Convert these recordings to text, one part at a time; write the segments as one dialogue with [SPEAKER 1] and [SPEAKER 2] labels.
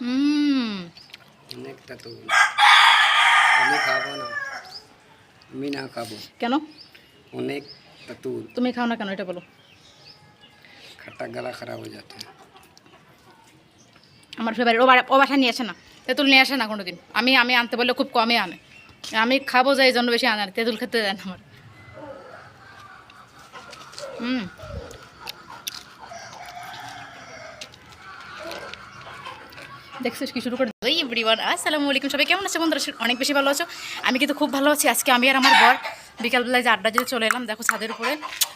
[SPEAKER 1] হুম।
[SPEAKER 2] অনেকটা তো আমি খাব না। আমি না খাব।
[SPEAKER 1] কেন?
[SPEAKER 2] অনেক তেঁতুল
[SPEAKER 1] তুমি খাও না কেন? এটা বলো।
[SPEAKER 2] খাটা গলা খারাপ হয়ে যাচ্ছে।
[SPEAKER 1] আমার ফেভারিট। ও বাসা নিয়ে আসে না। তেঁতুল নিয়ে আসে না কোনো দিন আমি আমি আনতে বললে খুব কমই আনে। আমি খাব যাই জন্য বেশি আনে তেঁতুল খেতে দেয় না আমার। হুম। দেখছিস কি শুরু করে ওই এভরিওয়ান আসসালামু আলাইকুম সবাই, কেমন আছে বন্ধুরা? অনেক বেশি ভালো আছো? আমি কিন্তু খুব ভালো আছি। আজকে আমি আর আমার বর বিকালবেলায় যে আড্ডা দিতে চলে এলাম, দেখো ছাদের উপরে।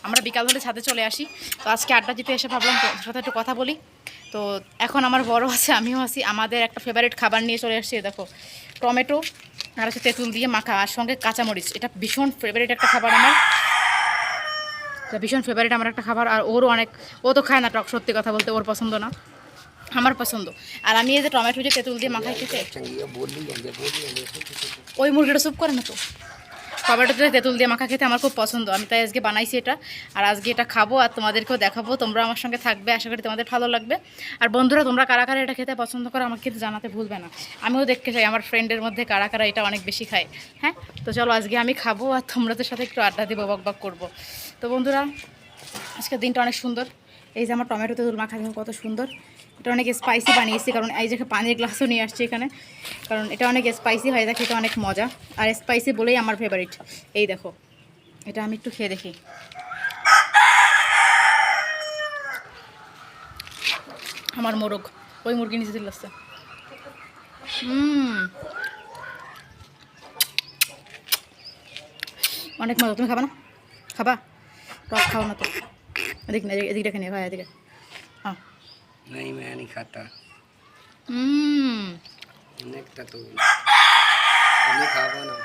[SPEAKER 1] আমরা বিকাল হলে ছাদে চলে আসি। তো আজকে আড্ডা দিতে এসে ভাবলাম তোর সাথে একটু কথা বলি। তো এখন আমার বড় আছে, আমিও আছি। আমাদের একটা ফেভারিট খাবার নিয়ে চলে আসছি দেখো, টমেটো আর হচ্ছে তেঁতুল দিয়ে মাখা, আর সঙ্গে কাঁচামরিচ। এটা ভীষণ ফেভারিট একটা খাবার আমার। ভীষণ ফেভারিট আমার একটা খাবার। আর ওরও অনেক, ও তো খায় না টক, সত্যি কথা বলতে, ওর পছন্দ না। আমার পছন্দ। আর আমি এই যে টমেটো যে তেঁতুল দিয়ে মাখাই খেতে, ওই মুরগিটা স্যুপ করে না তো। টমেটোতে তেঁতুল দিয়ে মাখা খেতে আমার খুব পছন্দ। আমি তাই আজকে বানাইছি এটা। আর আজকে এটা খাব আর তোমাদেরকেও দেখাবো। তোমরা আমার সঙ্গে থাকবে, আশা করি তোমাদের ভালো লাগবে। আর বন্ধুরা, তোমরা কারা কারা এটা খেতে পছন্দ করো আমাকে কিন্তু জানাতে ভুলবে না। আমিও দেখতে চাই, আমার ফ্রেন্ডের মধ্যে কারা কারা এটা অনেক বেশি খায়। হ্যাঁ? তো চলো, আজকে আমি খাব আর তোমরাদের সাথে একটু আড্ডা দেবো বক বক করব। তো বন্ধুরা, আজকের দিনটা অনেক সুন্দর। এই যে আমার টমেটো তেঁতুল মাখা দেখো কত সুন্দর। এটা অনেক স্পাইসি বানিয়েছি, কারণ এই যে পানির গ্লাসও নিয়ে আসছি এখানে। কারণ এটা অনেক স্পাইসি হয় দেখে এটা অনেক মজা। আর স্পাইসি বলেই আমার ফেভারিট এই দেখো, এটা আমি একটু খেয়ে দেখি। আমার মোরগ, ওই মুরগি নিচে দিল আসছে। অনেক মজা, তুমি খাবা না? খাবা? টক খাও না তো। এদিক না এদিক দেখে নিয়ে ভাই এদিকে হ্যাঁ
[SPEAKER 2] नहीं मैं नहीं खाता
[SPEAKER 1] হুম
[SPEAKER 2] অনেক ततूर আমি খাবো না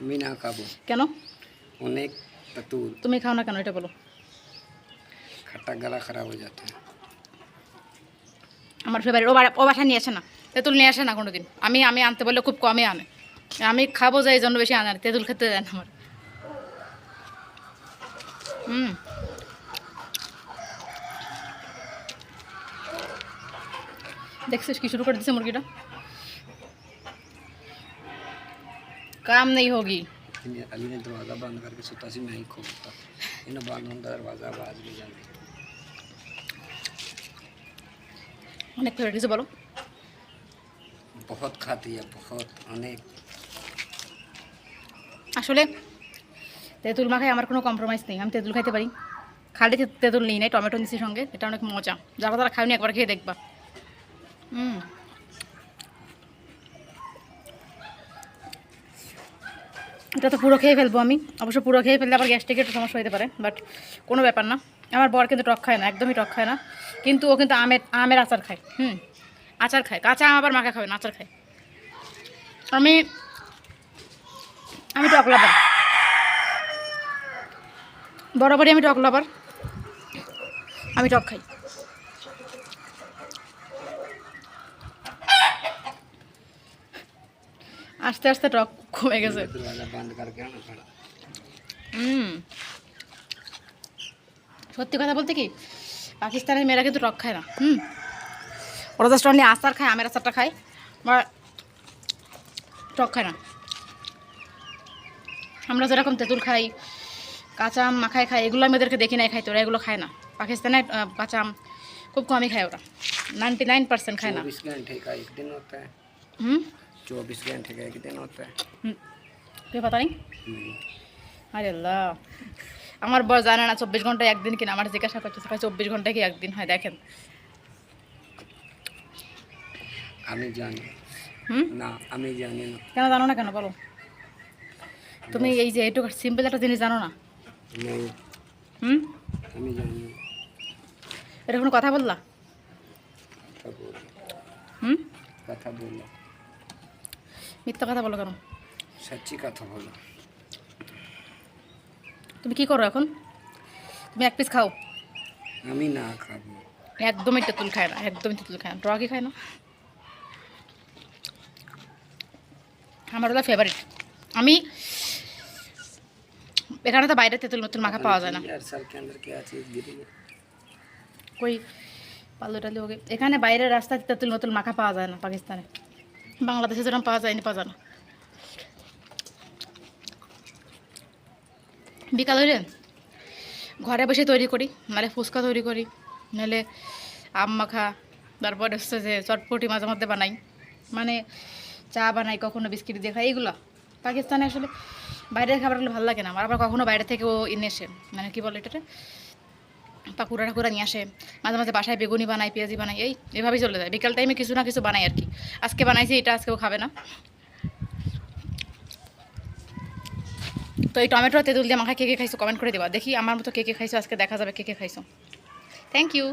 [SPEAKER 2] আমি না খাবো
[SPEAKER 1] কেন
[SPEAKER 2] অনেক ततूर
[SPEAKER 1] তুমি খাও না কেন এটা বলো
[SPEAKER 2] खट्टा गला खराब हो जाता है
[SPEAKER 1] আমার ফেভারিট ও বা- ও বাসা নিয়ে আসে না তেঁতুল নিয়ে আসে না কোনো দিন আমি আমি আনতে বললে খুব কমই আনে আমি খাবো যাই এই জন্য বেশি আনে না। তেঁতুল খেতে দেয় না আমার হুম দেখছিস কি শুরু করে দিচ্ছে মুরগিটা काम नहीं होगी
[SPEAKER 2] इन्हें- अली ने दरवाज़ा बंद करके सोता सी मैं ही खोलता इन्हें बंद होता दरवाज़ा आवाज़ भी जाती
[SPEAKER 1] অনেক ফেভারিট কিছু বলো
[SPEAKER 2] बहुत खाती है बहुत अनेक
[SPEAKER 1] আসলে তেঁতুল মাখায় আমার কোনো কম্প্রোমাইজ নেই আমি তেঁতুল খাইতে পারি খালি তে- তেঁতুল নিই নাই টমেটো নিচ্ছি সঙ্গে এটা অনেক মজা যারা তারা খাওনি একবার খেয়ে দেখবা হুম। এটা তো পুরো খেয়ে ফেলব আমি। অবশ্য পুরো খেয়ে ফেললে আবার গ্যাস্ট্রিকের একটু সমস্যা হতে পারে, বাট কোনো ব্যাপার না। আমার বর কিন্তু টক খায় না, একদমই টক খায় না। কিন্তু ও কিন্তু আমের আমের আচার খায়, হুম। আচার খায়, কাঁচা আম আবার মাখা খাবে না, আচার খায়। আমি আমি টক লাভার বরাবরই আমি টক লাভার আমি টক খাই। আস্তে আস্তে টক কমে গেছে। হুম। সত্যি কথা বলতে কি পাকিস্তানের মেয়েরা কিন্তু টক খায় না। হুম। ওরা জাস্ট অনলি আচার খায় আমের আচারটা খায় বা টক খায় না। আমরা যেরকম তেঁতুল খাই কাঁচা আম মাখায় খাই এগুলো আমি ওদেরকে দেখি নাই খাই তো ওরা এগুলো খায় না। পাকিস্তানে কাঁচা আম খুব কমই খায় ওরা। নাইনটি নাইন পার্সেন্ট খায় না। হুম।
[SPEAKER 2] चौबीस घंटे का एक दिन होता है
[SPEAKER 1] হুম তুই পাতা নেই
[SPEAKER 2] नहीं
[SPEAKER 1] আরে আল্লাহ আমার বর জানে না চব্বিশ ঘন্টায় একদিন কিনা আমার জিজ্ঞাসা করছে ভাই চব্বিশ ঘন্টায় কি একদিন হয় দেখেন
[SPEAKER 2] আমি জানি
[SPEAKER 1] হুম
[SPEAKER 2] না আমি জানি না
[SPEAKER 1] কেন জানো না কেন বলো তুমি এই যে এইটুকু সিম্পল একটা জিনিস জানো না
[SPEAKER 2] नहीं
[SPEAKER 1] হুম
[SPEAKER 2] আমি জানি না
[SPEAKER 1] এটা কোনো কথা বললা
[SPEAKER 2] কথা বলো
[SPEAKER 1] হুম
[SPEAKER 2] কথা বলো
[SPEAKER 1] মিথ্যা কথা বলো কেন?
[SPEAKER 2] সত্যি কথা বলো।
[SPEAKER 1] তুমি কি করো এখন? তুমি এক পিস খাও।
[SPEAKER 2] আমি না খাব।
[SPEAKER 1] একদমই তেঁতুল খায় না একদমই তেঁতুল খায় না। ড্রগই খায় না? আমার ওটা ফেভারিট আমি এখানে তো বাইরে তেঁতুল মেতুল মাখা পাওয়া যায় না। কই? পালু ওকে। এখানে বাইরের রাস্তায় তেঁতুল মেতুল মাখা পাওয়া যায় না পাকিস্তানে। বাংলাদেশে যেরকম পাওয়া যায়নি পাওয়া যায় না। বিকাল হইলে ঘরে বসে তৈরি করি, নাহলে ফুচকা তৈরি করি, নাহলে আম মাখা, তারপরে হচ্ছে যে চটপটি মাঝে মধ্যে বানাই। মানে চা বানাই, কখনো বিস্কিট দিয়ে খাই এইগুলো পাকিস্তানে আসলে বাইরের খাবারগুলো ভালো লাগে না আমার আবার কখনো বাইরে থেকেও এনে আসে। মানে কি বলে এটাতে পাকুড়া টাকুরা নিয়ে আসে, মাঝে মাঝে বাসায় বেগুনি বানাই পেঁয়াজি বানাই এই এভাবেই চলে যায়। বিকাল টাইমে কিছু না কিছু বানাই আর কি। আজকে বানাইছি, এটা আজকেও খাবে না। তো এই টমেটো তেঁতুল দিয়ে মাখা কে কে খাইছো কমেন্ট করে দেবা। দেখি আমার মতো কে কে খাইছো, আজকে দেখা যাবে কে কে খাইছো। Thank you